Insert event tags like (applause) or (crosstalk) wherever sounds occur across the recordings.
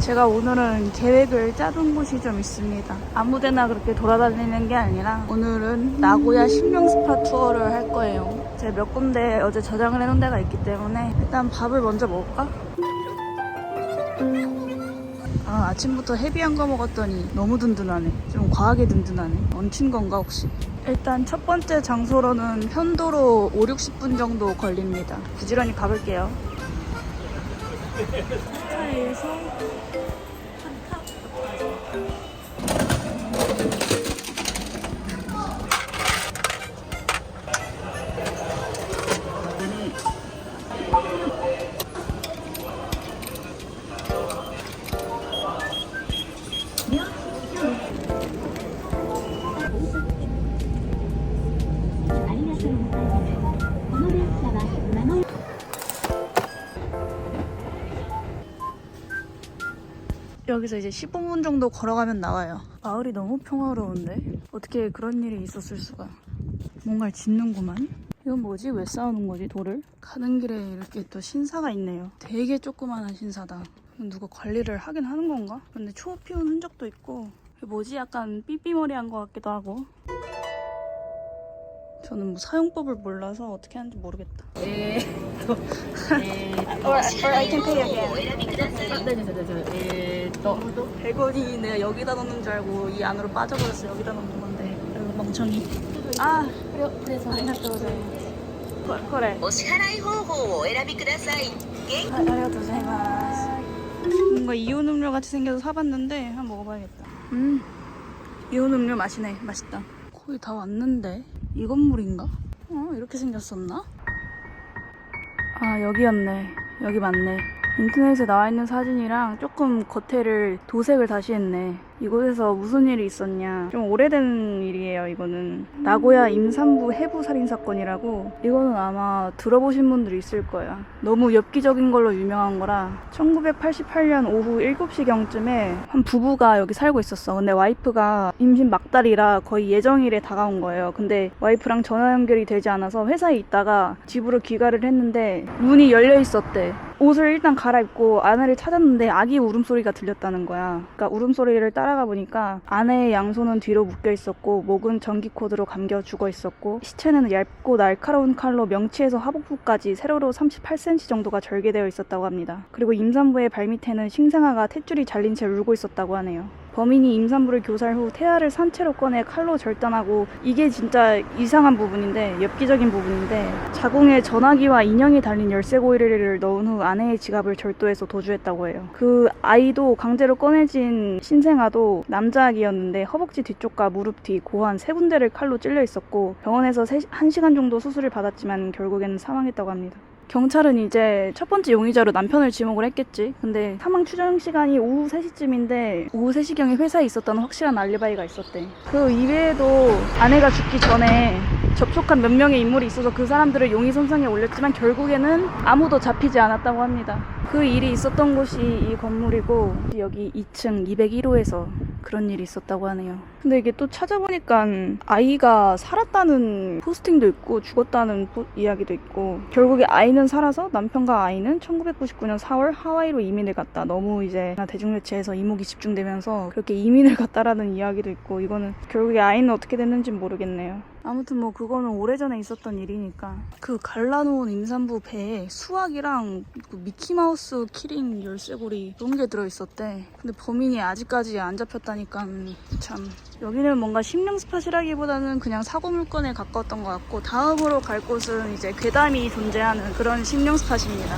제가 오늘은 계획을 짜둔 곳이 좀 있습니다. 아무데나 그렇게 돌아다니는 게 아니라 오늘은 나고야 신명 스파 투어를 할 거예요. 제가 몇 군데 어제 저장을 해놓은 데가 있기 때문에 일단 밥을 먼저 먹을까? 아, 아침부터 헤비한 거 먹었더니 너무 든든하네. 좀 과하게 든든하네. 얹힌 건가 혹시? 일단 첫 번째 장소로는 편도로 5, 60분 정도 걸립니다. 부지런히 가볼게요. 차에서 여기서 이제 15분 정도 걸어가면 나와요. 마을이 너무 평화로운데? 어떻게 그런 일이 있었을 수가. 뭔가를 짓는구만. 이건 뭐지? 왜 쌓아놓은 거지, 돌을? 가는 길에 이렇게 또 신사가 있네요. 되게 조그만한 신사다. 누가 관리를 하긴 하는 건가? 근데 초 피운 흔적도 있고. 뭐지? 약간 삐삐머리한 것 같기도 하고. 저는 뭐 사용법을 몰라서 어떻게 하는지 모르겠다. 예. 예. Or, or I can pay again. 아, 네네, 네네. 예, 또. 100원이 내가 여기다 넣는 줄 알고 이 안으로 빠져버렸어 여기다 넣는 건데 아이고, 멍청이 아 그래서ここれお支払い方法をお選びください。現 아, 아리가토자이마스 뭔가 이온 음료 같이 생겨서 사봤는데 한번 먹어봐야겠다 음 이온 음료 맛이네 맛있다 거의 다 왔는데 이 건물인가? 어 이렇게 생겼었나? 아 여기였네 여기 맞네 인터넷에 나와 있는 사진이랑 조금 겉에를 도색을 다시 했네 이곳에서 무슨 일이 있었냐. 좀 오래된 일이에요 이거는. 나고야 임산부 해부 살인 사건이라고. 이거는 아마 들어보신 분들이 있을 거야 너무 엽기적인 걸로 유명한 거라 1988년 오후 7시경쯤에 한 부부가 여기 살고 있었어. 근데 와이프가 임신 막달이라 거의 예정일에 다가온 거예요. 근데 와이프랑 전화 연결이 되지 않아서 회사에 있다가 집으로 귀가를 했는데 문이 열려 있었대 옷을 일단 갈아입고 아내를 찾았는데 아기 울음소리가 들렸다는 거야. 그러니까 울음소리를 따라가 보니까 아내의 양손은 뒤로 묶여 있었고 목은 전기 코드로 감겨 죽어 있었고 시체는 얇고 날카로운 칼로 명치에서 하복부까지 세로로 38cm 정도가 절개되어 있었다고 합니다. 그리고 임산부의 발밑에는 신생아가 탯줄이 잘린 채 울고 있었다고 하네요. 범인이 임산부를 교살 후 태아를 산채로 꺼내 칼로 절단하고 이게 진짜 이상한 부분인데 엽기적인 부분인데 자궁에 전화기와 인형이 달린 열쇠 고리를 넣은 후 아내의 지갑을 절도해서 도주했다고 해요. 그 아이도 강제로 꺼내진 신생아도 남자 아기였는데 허벅지 뒤쪽과 무릎 뒤 고환 세 군데를 칼로 찔려 있었고 병원에서 1시간 정도 수술을 받았지만 결국에는 사망했다고 합니다. 경찰은 이제 첫 번째 용의자로 남편을 지목을 했겠지. 근데 사망 추정 시간이 오후 3시쯤인데 오후 3시경에 회사에 있었다는 확실한 알리바이가 있었대. 그 이외에도 아내가 죽기 전에 접촉한 몇 명의 인물이 있어서 그 사람들을 용의 선상에 올렸지만 결국에는 아무도 잡히지 않았다고 합니다. 그 일이 있었던 곳이 이 건물이고 여기 2층 201호에서 그런 일이 있었다고 하네요. 근데 이게 또 찾아보니까 아이가 살았다는 포스팅도 있고 죽었다는 포- 이야기도 있고 결국에 아이는 살아서 남편과 아이는 1999년 4월 하와이로 이민을 갔다. 너무 이제 대중매체에서 이목이 집중되면서 그렇게 이민을 (laughs) 갔다라는 이야기도 있고 이거는 결국에 아이는 어떻게 됐는지 모르겠네요. 아무튼 뭐 그거는 오래전에 있었던 일이니까. 그 갈라놓은 임산부 배에 수학이랑 그 미키마우스 키링 열쇠고리 그런 게 들어있었대. 근데 범인이 아직까지 안 잡혔다니까 참. 여기는 뭔가 심령 스팟이라기보다는 그냥 사고 물건에 가까웠던 것 같고 다음으로 갈 곳은 이제 괴담이 존재하는 그런 심령 스팟입니다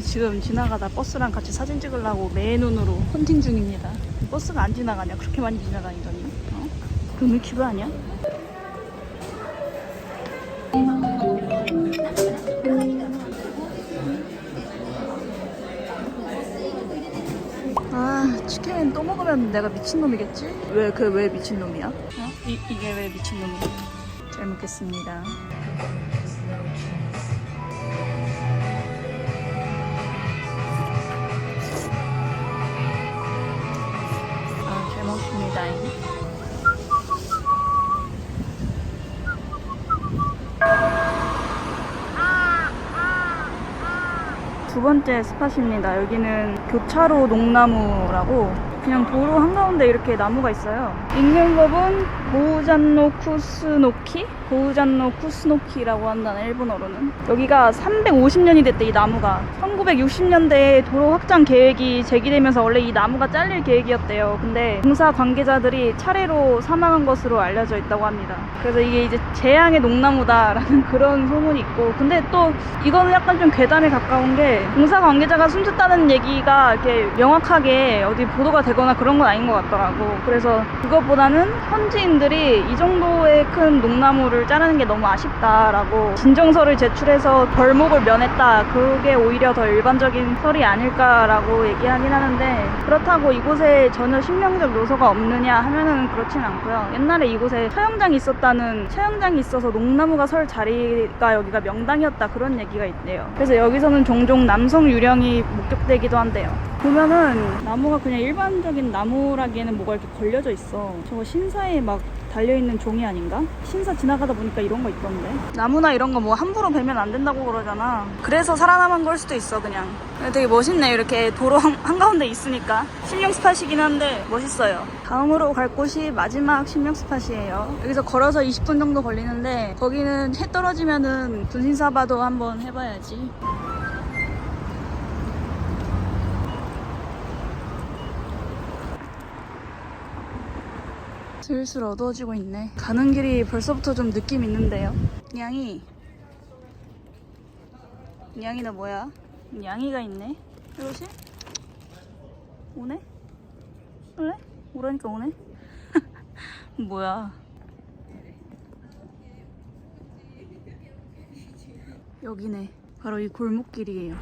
지금 지나가다 버스랑 같이 사진 찍으려고 매 눈으로 헌팅 중입니다. 버스가 안 지나가냐? 그렇게 많이 지나다니더니. 어? 금일키브 아니야? 아, 치킨 또 먹으면 내가 미친놈이겠지? 왜, 그 왜 미친놈이야? 어? 이, 이게 왜 미친놈이야? 잘 먹겠습니다. 번째 스팟입니다. 여기는 교차로 농나무라고 그냥 도로 한가운데 이렇게 나무가 있어요. 읽는 법은 보우잔노 쿠스노키? 보우잔노 쿠스노키라고 한다는 일본어로는. 여기가 350년이 됐대, 이 나무가. 1960년대에 도로 확장 계획이 제기되면서 원래 이 나무가 잘릴 계획이었대요. 근데 공사 관계자들이 차례로 사망한 것으로 알려져 있다고 합니다. 그래서 이게 이제 재앙의 농나무다라는 (laughs) 그런 소문이 있고. 근데 또 이거는 약간 좀 괴담에 가까운 게 공사 관계자가 숨졌다는 얘기가 이렇게 명확하게 어디 보도가 되거나 그런 건 아닌 것 같더라고. 그래서 그것보다는 현지인들이 이 정도의 큰 농나무를 자르는 게 너무 아쉽다라고 진정서를 제출해서 벌목을 면했다. 그게 오히려 더 일반적인 설이 아닐까라고 얘기하긴 하는데 그렇다고 이곳에 전혀 신명적 요소가 없느냐 하면은 그렇진 않고요. 옛날에 이곳에 처형장이 있었다는 처형장이 있어서 농나무가 설 자리가 여기가 명당이었다 그런 얘기가 있대요. 그래서 여기서는 종종 남성 유령이 목격되기도 한대요. 보면은 나무가 그냥 일반적인 나무라기에는 뭐가 이렇게 걸려져 있어. 저거 신사에 막 달려있는 종이 아닌가? 신사 지나가다 보니까 이런 거 있던데. 나무나 이런 거 뭐 함부로 베면 안 된다고 그러잖아. 그래서 살아남은 걸 수도 있어, 그냥. 되게 멋있네, 이렇게 도로 한, 한가운데 있으니까. 신령 스팟이긴 한데 멋있어요. 다음으로 갈 곳이 마지막 신령 스팟이에요. 여기서 걸어서 20분 정도 걸리는데 거기는 해 떨어지면은 분신사바도 한번 해봐야지. 슬슬 어두워지고 있네. 가는 길이 벌써부터 좀 느낌 있는데요. 냥이. 냥이 너 뭐야? 냥이가 있네. 이것이? 오네? 그래? 오라니까 오네? (laughs) 뭐야? 여기네. 바로 이 골목길이에요.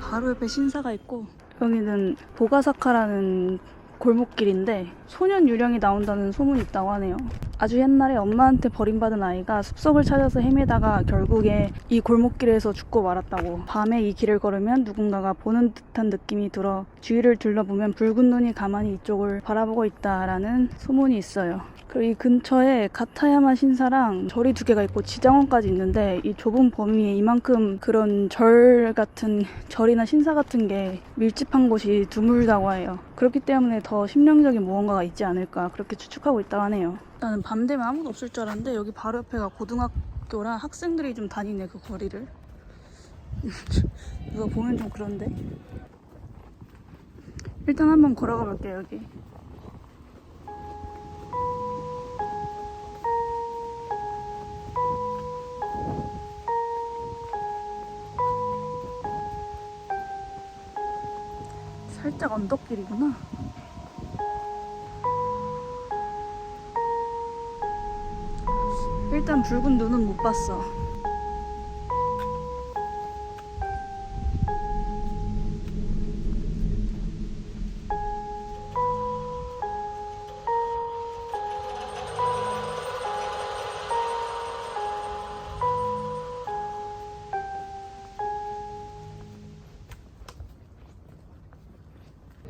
바로 옆에 신사가 있고 여기는 보가사카라는 골목길인데 소년 유령이 나온다는 소문이 있다고 하네요. 아주 옛날에 엄마한테 버림받은 아이가 숲속을 찾아서 헤매다가 결국에 이 골목길에서 죽고 말았다고. 밤에 이 길을 걸으면 누군가가 보는 듯한 느낌이 들어 주위를 둘러보면 붉은 눈이 가만히 이쪽을 바라보고 있다라는 소문이 있어요. 그리고 이 근처에 가타야마 신사랑 절이 두 개가 있고 지장원까지 있는데 이 좁은 범위에 이만큼 그런 절 같은 절이나 신사 같은 게 밀집한 곳이 드물다고 해요. 그렇기 때문에 더 심령적인 무언가가 있지 않을까 그렇게 추측하고 있다고 하네요. 나는 밤 되면 아무도 없을 줄 알았는데 여기 바로 옆에가 고등학교라 학생들이 좀 다니네 그 거리를. (laughs) 누가 보면 좀 그런데. 일단 한번 걸어가 볼게요 여기. 살짝 언덕길이구나. 일단 붉은 눈은 못 봤어.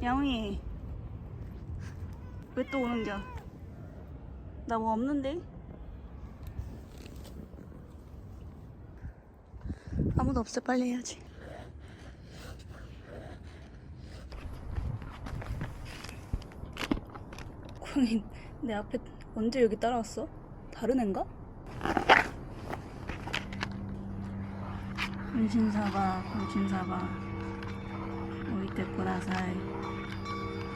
야옹이 왜 또 오는겨? 나 뭐 없는데? 아무도 없어 빨리 해야지 고양이 내 앞에 언제 여기 따라왔어? 다른 앤가? 분신사바 분신사바 오이테 쿠다사이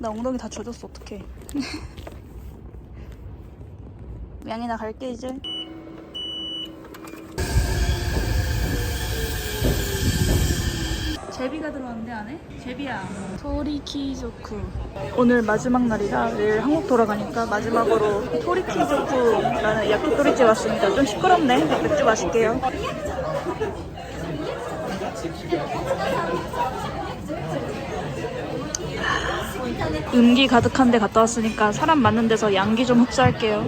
나 엉덩이 다 젖었어 어떡해. (laughs) 양이 나 갈게 이제. 제비가 들어왔는데 안에? 제비야. 토리키조쿠. 오늘 마지막 날이라 내일 한국 돌아가니까 마지막으로 토리키조쿠라는 야키토리집 왔습니다. 좀 시끄럽네. 맥주 마실게요 음기 가득한 데 갔다 왔으니까 사람 많은 데서 양기 좀 흡수할게요.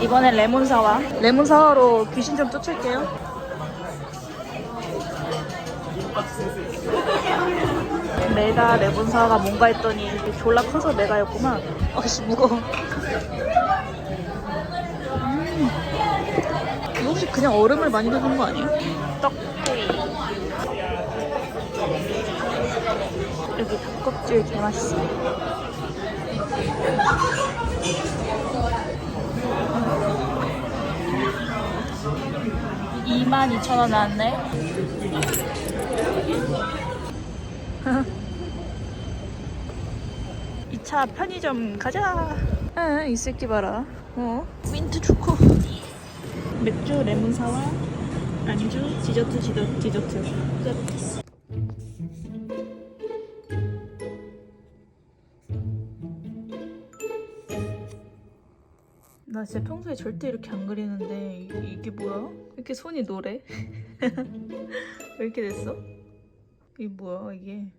이번엔 레몬 사와. 레몬 사와로 귀신 좀 쫓을게요. 메가 레몬 사와가 뭔가 했더니 졸라 커서 메가였구만. 아씨 무거워. 음. 이거 혹시 그냥 얼음을 많이 넣은 거 아니에요? 떡구이. 여기 닭껍질 개 맛있어. 22,000원 나왔네. (laughs) 이 차 편의점 가자. 아, 이 새끼 봐라. 어? 민트 초코. 맥주 레몬 사와. 안주 디저트 디저, 디저트. 끝. 나 진짜 평소에 절대 이렇게 안 그리는데 이게 뭐야? 이렇게 손이 노래? (laughs) 왜 이렇게 됐어? 이게 뭐야 이게?